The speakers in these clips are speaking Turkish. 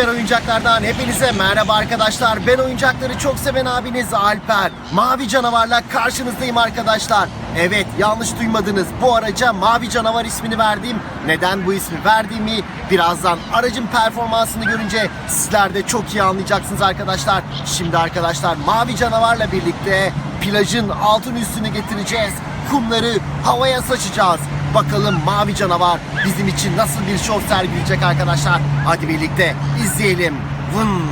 Süper oyuncaklardan hepinize merhaba arkadaşlar. Ben oyuncakları çok seven abiniz Alper. Mavi canavarla karşınızdayım arkadaşlar. Evet yanlış duymadınız. Bu araca Mavi Canavar ismini verdim. Neden bu ismi verdiğimi birazdan aracın performansını görünce sizler de çok iyi anlayacaksınız arkadaşlar. Şimdi arkadaşlar Mavi Canavarla birlikte plajın altın üstünü getireceğiz. Kumları havaya saçacağız. Bakalım mavi canavar bizim için nasıl bir şov sergileyecek arkadaşlar. Hadi birlikte izleyelim. Vın.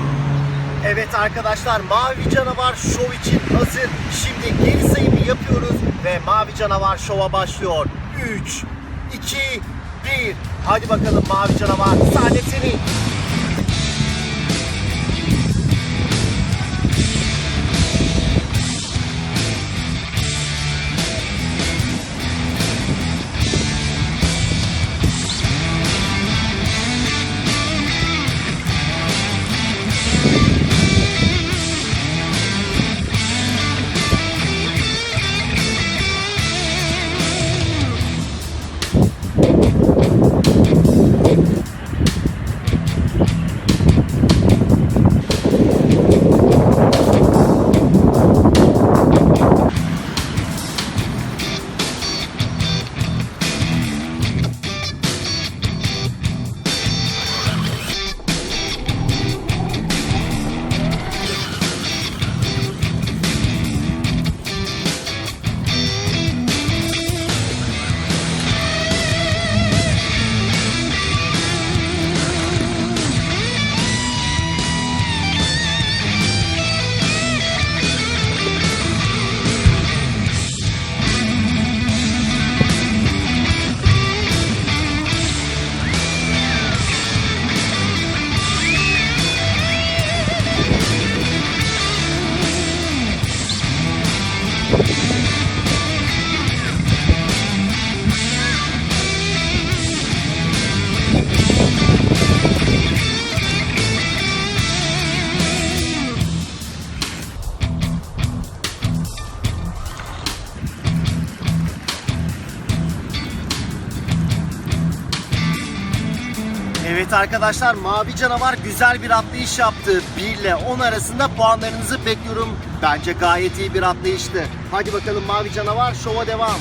Evet arkadaşlar mavi canavar şov için hazır. Şimdi geri sayımı yapıyoruz ve mavi canavar şova başlıyor. 3, 2, 1. Hadi bakalım mavi canavar sahne Evet arkadaşlar Mavi Canavar güzel bir atlayış yaptı. 1 ile 10 arasında puanlarınızı bekliyorum. Bence gayet iyi bir atlayıştı. Hadi bakalım Mavi Canavar şova devam.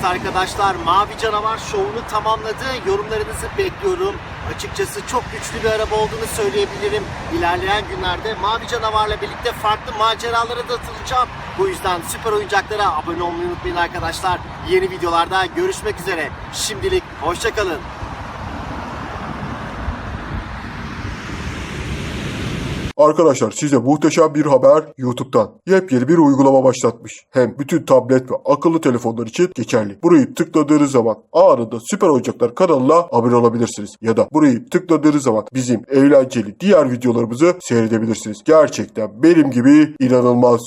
Evet arkadaşlar Mavi Canavar şovunu tamamladı. Yorumlarınızı bekliyorum. Açıkçası çok güçlü bir araba olduğunu söyleyebilirim. İlerleyen günlerde Mavi Canavar'la birlikte farklı maceralara da atılacağım. Bu yüzden süper oyuncaklara abone olmayı unutmayın arkadaşlar. Yeni videolarda görüşmek üzere. Şimdilik hoşçakalın. Arkadaşlar size muhteşem bir haber YouTube'dan. Yepyeni bir uygulama başlatmış. Hem bütün tablet ve akıllı telefonlar için geçerli. Burayı tıkladığınız zaman anında Süper Oyuncaklar kanalına abone olabilirsiniz. Ya da burayı tıkladığınız zaman bizim eğlenceli diğer videolarımızı seyredebilirsiniz. Gerçekten benim gibi inanılmaz.